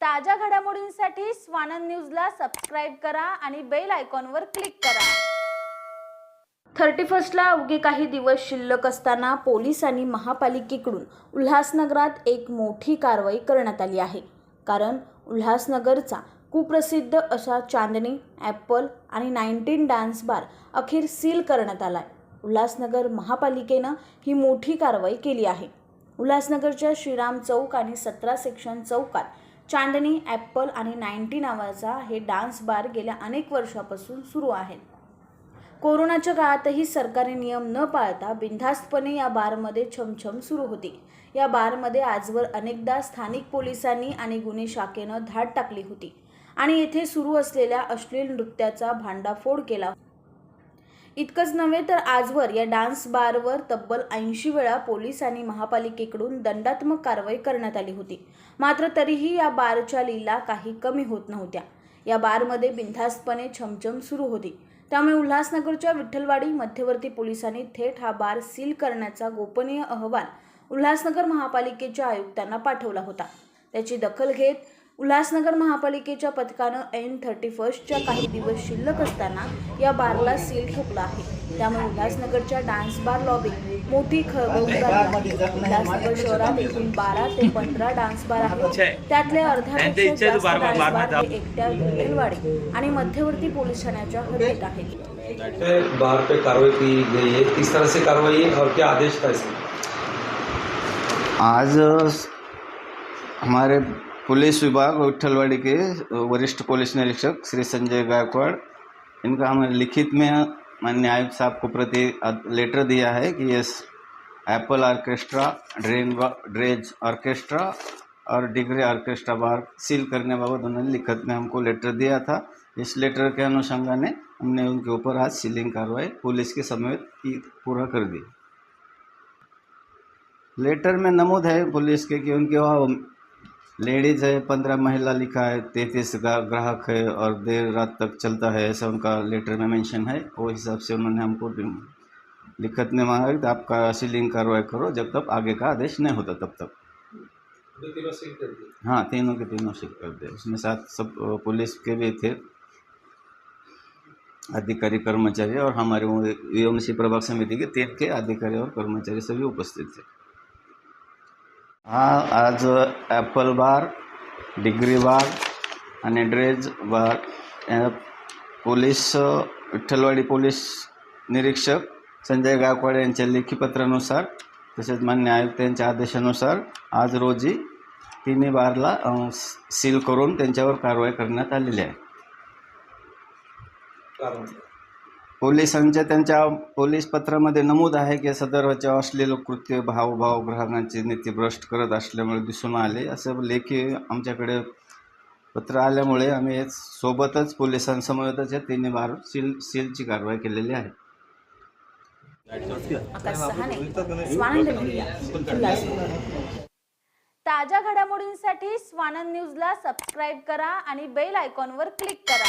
ताज्या घडामोडींसाठी स्वानंद न्यूजला सबस्क्राईब करा आणि बेल आयकॉनवर क्लिक करा. थर्टी फर्स्टला अवघे काही दिवस शिल्लक असताना पोलिसांनी महापालिकेकडून उल्हासनगरात एक मोठी कारवाई करण्यात आली आहे. कारण उल्हासनगरचा कुप्रसिद्ध असा चांदणी ॲपल आणि नाईन्टीन डान्स बार अखेर सील करण्यात आला आहे उल्हासनगर महापालिकेनं ही मोठी कारवाई केली आहे. उल्हासनगरच्या श्रीराम चौक आणि सतरा सेक्शन चौकात चांदणी ॲपल आणि नाईन्टी नावाचा हे डान्स बार गेल्या अनेक वर्षापासून सुरू आहेत कोरोनाच्या काळातही सरकारी नियम न पाळता बिनधास्तपणे या बारमध्ये छमछम सुरू होती. या बारमध्ये आजवर अनेकदा स्थानिक पोलिसांनी आणि गुन्हे शाखेनं धाड टाकली होती आणि येथे सुरू असलेल्या अश्लील नृत्याचा भांडाफोड केला इतकंच नव्हे तर आजवर या डान्स बारवर तब्बल ऐंशी वेळा पोलीस आणि महापालिकेकडून दंडात्मक कारवाई करण्यात आली होती. मात्र तरीही या बारच्या लीला काही कमी होत नव्हत्या. या बारमध्ये बिनधास्तपणे छमछम सुरू होती. त्यामुळे उल्हासनगरच्या विठ्ठलवाडी मध्यवर्ती पोलिसांनी थेट हा बार सील करण्याचा गोपनीय अहवाल उल्हासनगर महापालिकेच्या आयुक्तांना पाठवला होता. त्याची दखल घेत उल्हासनगर महापालिकेच्या पथकानं एन थर्टी फर्स्टच्या काही दिवस शिल्लक असताना या बारला सील ठोकला आहे. त्यामुळे उल्हासनगरच्या डान्स बार लॉबी मोठी खळबळ. उल्हासनगर शहरात एकूण बारा ते पंधरा डान्स बार आहेत. त्यातले अर्ध्यापेक्षा जास्त हे एकट्या विठ्ठलवाडी आणि मध्यवर्ती पोलीस ठाण्याच्या हद्दीत आहेत. बार पे कार्रवाई की गई है? किस तरह से कार्रवाई है और क्या आदेश था इसमें? आज हमारे पुलिस विभाग विट्ठलवाड़ी के वरिष्ठ पुलिस निरीक्षक श्री संजय गायकवाड़, इनका हमें लिखित में माननीय आयुक्त साहब को प्रति लेटर दिया है कि ये एप्पल ऑर्केस्ट्रा, ड्रेन ड्रेज ऑर्केस्ट्रा और डिग्री ऑर्केस्ट्रा बार सील करने बाबत उन्होंने लिखित में हमको लेटर दिया था। इस लेटर के अनुसंगा ने हमने उनके ऊपर आज सीलिंग कार्रवाई पुलिस के समेत की, पूरा कर दी। लेटर में नमूद है पुलिस के कि उनके वहाँ लेडीज़ है पंद्रह महिला लिखा है तैंतीस ग्राहक है और देर रात तक चलता है ऐसा उनका लेटर में मेंशन है वो हिसाब से उन्होंने हमको लिखत में मांगा कि आपका सीलिंग कार्रवाई करो जब तक आगे का आदेश नहीं होता तब तक। दो हाँ तीनों के तीनों शिफ्ट कर दिए। उसमें साथ सब पुलिस के भी थे अधिकारी कर्मचारी और हमारे प्रभाग समिति के तीन के अधिकारी और कर्मचारी सभी उपस्थित थे। हा आज ॲपल बार डिग्री बार आणि ड्रेज बार या पोलीस विठ्ठलवाडी पोलीस निरीक्षक संजय गायकवाड यांच्या लेखीपत्रानुसार तसेच मान्य आयुक्त यांच्या आदेशानुसार आज रोजी तिन्ही बारला सील करून त्यांच्यावर कारवाई करण्यात आलेली आहे. पोलिसांच्या त्यांच्या पोलीस पत्रामध्ये नमूद आहे की सदरच्या असलेलं कृत्य भावभाव ग्राहकांचे नीतीभ्रष्ट करत असल्यामुळे दिसून आले. असं लेखी आमच्याकडे पत्र आल्यामुळे आम्ही सोबतच पोलिसांसमवेतच या तिन्ही बार सील सीलची कारवाई केलेली आहे. ताज्या घडामोडींसाठी स्वानंद न्यूजला सबस्क्राईब करा आणि बेल आयकॉनवर क्लिक करा.